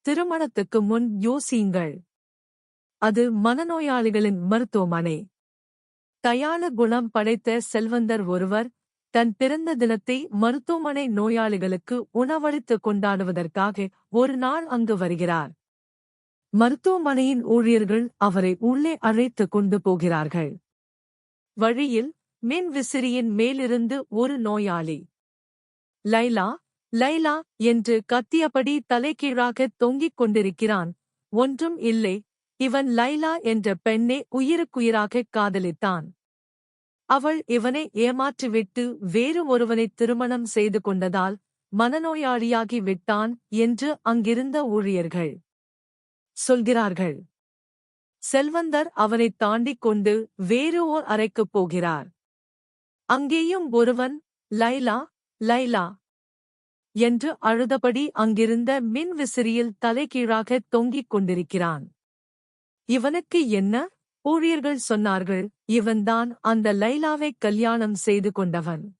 திருமணத்துக்கு முன் யோசியுங்கள். அது மனநோயாளிகளின் மருத்துவமனை. தயாள குணம் படைத்த செல்வந்தர் ஒருவர் தன் பிறந்த தினத்தை மருத்துவமனை நோயாளிகளுக்கு உணவளித்து கொண்டாடுவதற்காக ஒரு நாள் அங்கு வருகிறார். மருத்துவமனையின் ஊழியர்கள் அவரை உள்ளே அழைத்து கொண்டு போகிறார்கள். வழியில் மின் விசிறியின் மேலிருந்து ஒரு நோயாளி. லைலா லைலா என்று கத்தியபடி தலைகீழாக தொங்கிக் கொண்டிருக்கிறான். ஒன்றும் இல்லை. இவன் லைலா என்ற பெண்ணை உயிருக்குயிராக காதலித்தான். அவள் இவனை ஏமாற்றிவிட்டு வேறு ஒருவனை திருமணம் செய்து கொண்டதால் மனநோயாளியாகி விட்டான் என்று அங்கிருந்த ஊழியர்கள் சொல்கிறார்கள். செல்வந்தர் அவனைத் தாண்டிக் கொண்டு வேறு ஓர் அறைக்குப் போகிறார். அங்கேயும் ஒருவன் லைலா லைலா என்று அழுதபடி அங்கிருந்த மின் விசிறியில் தலைகீழாக தொங்கிக் கொண்டிருக்கிறான். இவனுக்கு என்ன ஊழியர்கள் சொன்னார்கள். இவன்தான் அந்த லைலாவை கல்யாணம் செய்து கொண்டவன்.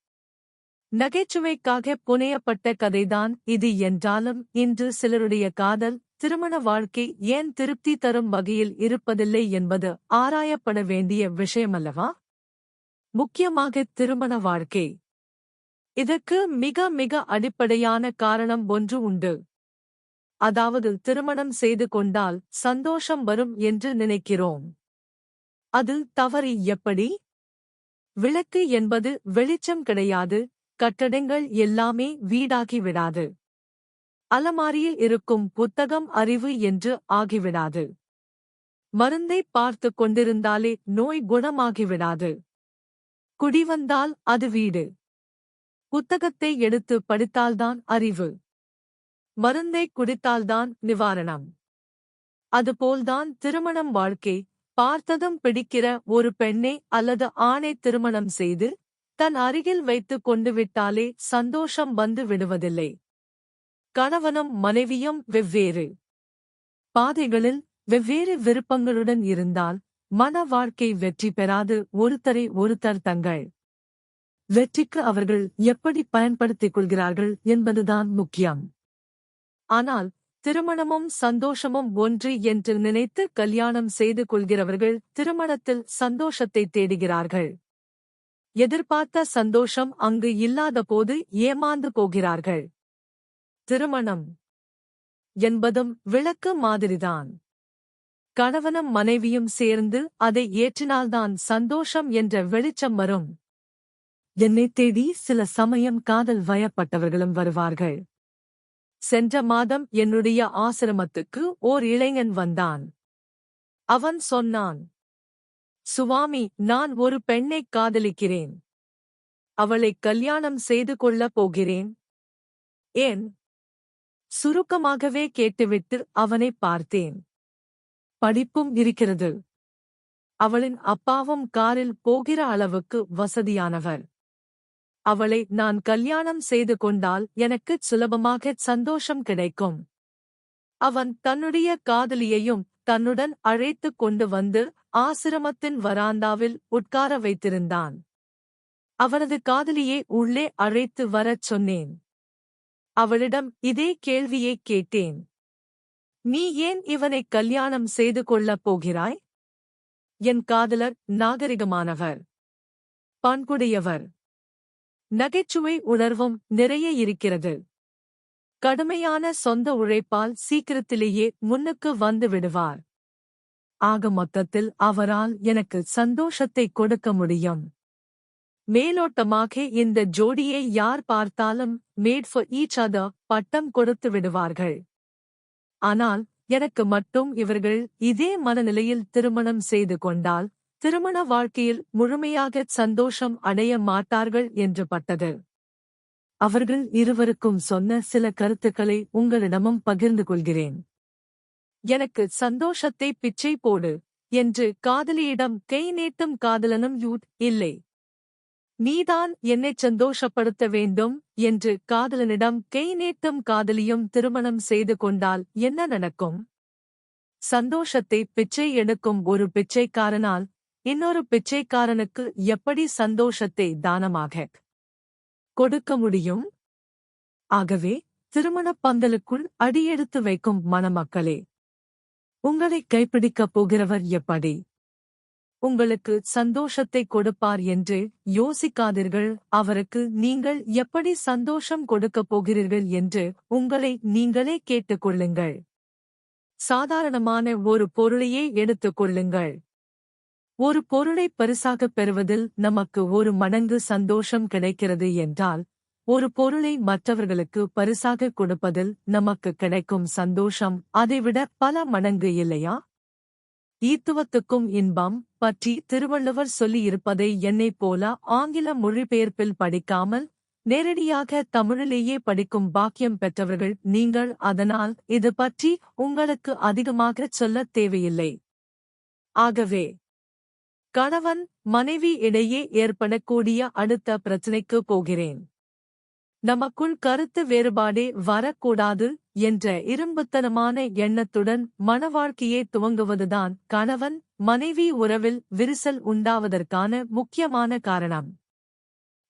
நகைச்சுவைக்காக புனையப்பட்ட கதைதான் இது என்றாலும் இன்று சிலருடைய காதல் திருமண வாழ்க்கை ஏன் திருப்தி தரும் வகையில் இருப்பதில்லை என்பது ஆராயப்பட வேண்டிய விஷயமல்லவா? முக்கியமாக திருமண வாழ்க்கை. இதற்கு மிக மிக அடிப்படையான காரணம் ஒன்று உண்டு. அதாவது திருமணம் செய்து கொண்டால் சந்தோஷம் வரும் என்று நினைக்கிறோம். அது தவறு எப்படி? விளக்கு என்பது வெளிச்சம் கிடையாது கட்டடங்கள் எல்லாமே வீடாகி விடாது. அலமாரியில் இருக்கும் புத்தகம் அறிவு என்று ஆகிவிடாது. மருந்தை பார்த்து கொண்டிருந்தாலே நோய் குணமாகிவிடாது குடிவந்தால் அது வீடு. புத்தகத்தை எடுத்து படித்தால்தான் அறிவு. மருந்தை குடித்தால்தான் நிவாரணம். அதுபோல்தான் திருமணம் வாழ்க்கை. பார்த்ததும் பிடிக்கிற ஒரு பெண்ணை அல்லது ஆணை திருமணம் செய்து தன் அருகில் வைத்துக் கொண்டு விட்டாலே சந்தோஷம் வந்து விடுவதில்லை. கணவனும் மனைவியும் வெவ்வேறு. பாதைகளில் வெவ்வேறு விருப்பங்களுடன் இருந்தால் மன வாழ்க்கை வெற்றி பெறாது. ஒருத்தரை ஒருத்தர் தங்கள் வெற்றிக்கு அவர்கள் எப்படி பயன்படுத்திக் கொள்கிறார்கள் என்பதுதான் முக்கியம். ஆனால் திருமணமும் சந்தோஷமும் ஒன்று என்று நினைத்து கல்யாணம் செய்து கொள்கிறவர்கள் திருமணத்தில் சந்தோஷத்தை தேடுகிறார்கள். எதிர்பார்த்த சந்தோஷம் அங்கு இல்லாதபோது ஏமாந்து போகிறார்கள். திருமணம் என்பதும் விளக்கு மாதிரிதான். கணவனும் மனைவியும் சேர்ந்து அதை ஏற்றினால்தான் சந்தோஷம் என்ற வெளிச்சம் வரும். என்னை தேடி சில சமயம் காதல் வயப்பட்டவர்களும் வருவார்கள். சென்ற மாதம் என்னுடைய ஆசிரமத்துக்கு ஓர் இளைஞன் வந்தான். அவன் சொன்னான் சுவாமி நான் ஒரு பெண்ணைக் காதலிக்கிறேன். அவளை கல்யாணம் செய்து கொள்ளப் போகிறேன். ஏன்? சுருக்கமாகவே கேட்டுவிட்டு அவனை பார்த்தேன். படிப்பும் இருக்கிறது. அவளின் அப்பாவும் காரில் போகிற அளவுக்கு வசதியானவர். அவளை நான் கல்யாணம் செய்து கொண்டால் எனக்கு சுலபமாக சந்தோஷம் கிடைக்கும். அவன் தன்னுடைய காதலியையும் தன்னுடன் அழைத்துக் கொண்டு வந்து ஆசிரமத்தின் வராந்தாவில் உட்கார வைத்திருந்தான். அவனது காதலியை உள்ளே அழைத்து வரச் சொன்னேன். அவளிடம் இதே கேள்வியை கேட்டேன். நீ ஏன் இவனை கல்யாணம் செய்து கொள்ளப் போகிறாய்? என் காதலர் நாகரிகமானவர் பண்புடையவர். நகைச்சுவை உணர்வும் நிறைய இருக்கிறது. கடுமையான சொந்த உழைப்பால் சீக்கிரத்திலேயே முன்னுக்கு வந்து விடுவார். ஆக மொத்தத்தில் அவரால் எனக்கு சந்தோஷத்தை கொடுக்க முடியும். மேலோட்டமாக இந்த ஜோடியை யார் பார்த்தாலும் மேட் ஃபார் ஈச் அதர் பட்டம் கொடுத்து விடுவார்கள். ஆனால் எனக்கு மட்டும் இவர்கள் இதே மனநிலையில் திருமணம் செய்து கொண்டால் திருமண வாழ்க்கையில் முழுமையாக சந்தோஷம் அடைய மாட்டார்கள் என்று பட்டது. அவர்கள் இருவருக்கும் சொன்ன சில கருத்துக்களை உங்களிடமும் பகிர்ந்து கொள்கிறேன். எனக்கு சந்தோஷத்தை பிச்சை போடு என்று காதலியிடம் கை நீட்டும் காதலனும் யூட் இல்லை. நீதான் என்னைச் சந்தோஷப்படுத்த வேண்டும் என்று காதலனிடம் கை நீட்டும் காதலியும் திருமணம் செய்து கொண்டால் என்ன நடக்கும்? சந்தோஷத்தை பிச்சை எடுக்கும் ஒரு பிச்சைக்காரனால் இன்னொரு பிச்சைக்காரனுக்கு எப்படி சந்தோஷத்தை தானமாக கொடுக்க முடியும்? ஆகவே திருமணப் பந்தலுக்குள் அடியெடுத்து வைக்கும் மணமக்களே உங்களை கைப்பிடிக்கப் போகிறவர் எப்படி? உங்களுக்கு சந்தோஷத்தை கொடுப்பார் என்று யோசிக்காதீர்கள். அவருக்கு நீங்கள் எப்படி சந்தோஷம் கொடுக்கப் போகிறீர்கள் என்று உங்களை நீங்களே கேட்டுக்கொள்ளுங்கள் சாதாரணமான ஒரு பொருளையே எடுத்துக் கொள்ளுங்கள். ஒரு பொருளை பரிசாகப் பெறுவதில் நமக்கு ஒரு மடங்கு சந்தோஷம் கிடைக்கிறது என்றால் ஒரு பொருளை மற்றவர்களுக்கு பரிசாக கொடுப்பதில் நமக்கு கிடைக்கும் சந்தோஷம் அதைவிட பல மடங்கு இல்லையா? ஈத்துவத்துக்கும் இன்பம் பற்றி திருவள்ளுவர் சொல்லியிருப்பதை என்னைப் போல ஆங்கில மொழிபெயர்ப்பில் படிக்காமல் நேரடியாக தமிழிலேயே படிக்கும் பாக்கியம் பெற்றவர்கள் நீங்கள் அதனால் இது பற்றி உங்களுக்கு அதிகமாகச் சொல்லத் தேவையில்லை. ஆகவே கணவன் மனைவி இடையே ஏற்படக்கூடிய அடுத்த பிரச்சினைக்கு போகிறேன். நமக்குள் கருத்து வேறுபாடே வரக்கூடாது என்ற இரும்புத்தனமான எண்ணத்துடன் மணவாழ்க்கையே துவங்குவதுதான் கணவன் மனைவி உறவில் விரிசல் உண்டாவதற்கான முக்கியமான காரணம்.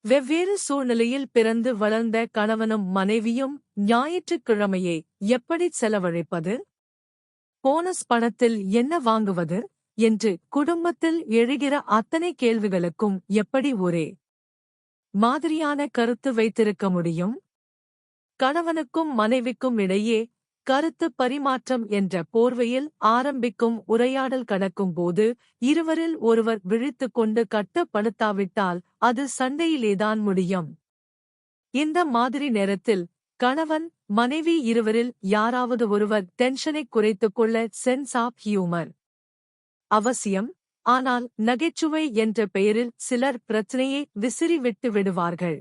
வெவ்வேறு சூழ்நிலையில் பிறந்து வளர்ந்த கணவனும் மனைவியும் ஞாயிற்றுக்கிழமையை எப்படி செலவழிப்பது? போனஸ் பணத்தில் என்ன வாங்குவது? என்று குடும்பத்தில் எழுகிற அத்தனை கேள்விகளுக்கும் எப்படி ஒரே மாதிரியான கருத்து வைத்திருக்க முடியும்? கணவனுக்கும் மனைவிக்கும் இடையே கருத்து பரிமாற்றம் என்ற போர்வையில் ஆரம்பிக்கும் உரையாடல் கடக்கும் போது இருவரில் ஒருவர் விழித்துக் கொண்டு கட்டப்படுத்தாவிட்டால் அது சண்டையிலேதான் முடியும். இந்த மாதிரி நேரத்தில் கணவன் மனைவி இருவரில் யாராவது ஒருவர் டென்ஷனை குறைத்துக் கொள்ள சென்ஸ் ஆஃப் ஹியூமர் அவசியம். ஆனால் நகைச்சுவை என்ற பெயரில் சிலர் பிரச்சனையை விசிறி விட்டு விடுவார்கள்.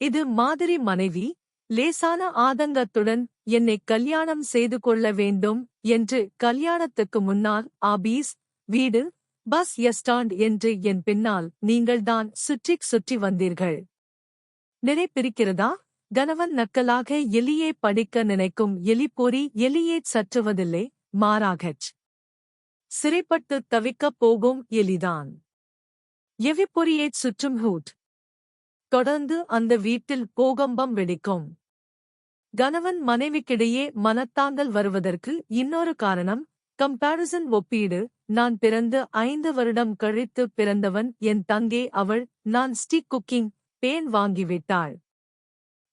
இது மாதிரி மனைவி லேசான ஆதங்கத்துடன் என்னை கல்யாணம் செய்து கொள்ள வேண்டும் என்று கல்யாணத்துக்கு முன்னால் ஆபீஸ் வீடு பஸ் எஸ்டாண்ட் என்று என் பின்னால் நீங்கள்தான் சுற்றிக் சுற்றி வந்தீர்கள். நினைப்பிருக்கிறதா? கணவன் நக்கலாக எலியை படிக்க நினைக்கும் எலிப்பொறி எலியேச் சற்றுவதில்லை. மாறாகச் சிறைப்பட்டு தவிக்கப் போகும் எலிதான். எவிப்பொறியைச் சுற்றும் ஹூட். தொடர்ந்து அந்த வீட்டில் போகம்பம் வெடிக்கும். கணவன் மனைவிக்கிடையே மனத்தாங்கல் வருவதற்கு இன்னொரு காரணம் கம்பாரிசன் ஒப்பீடு நான் பிறந்து ஐந்து வருடம் கழித்து பிறந்தவன் என் தங்கே அவள் நான் ஸ்டிக் குக்கிங் பேன் வாங்கிவிட்டாள்.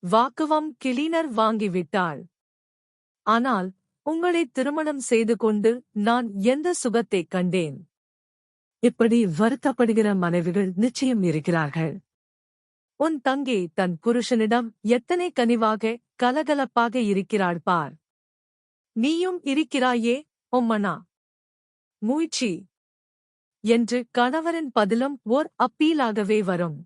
வாக்குவம் கிளீனர் வாங்கிவிட்டாள். ஆனால் உங்களை திருமணம் செய்து கொண்டு நான் எந்த சுகத்தை கண்டேன்? இப்படி வருத்தப்படுகிற மனைவிகள் நிச்சயம் இருக்கிறார்கள். உன் தங்கை தன் புருஷனிடம் எத்தனை கனிவாக கலகலப்பாக இருக்கிறாள் பார். நீயும் இருக்கிறாயே ஒம்மனா மூய்ச்சி என்று கணவரின் பதிலும் ஓர் அப்பீலாகவே வரும்.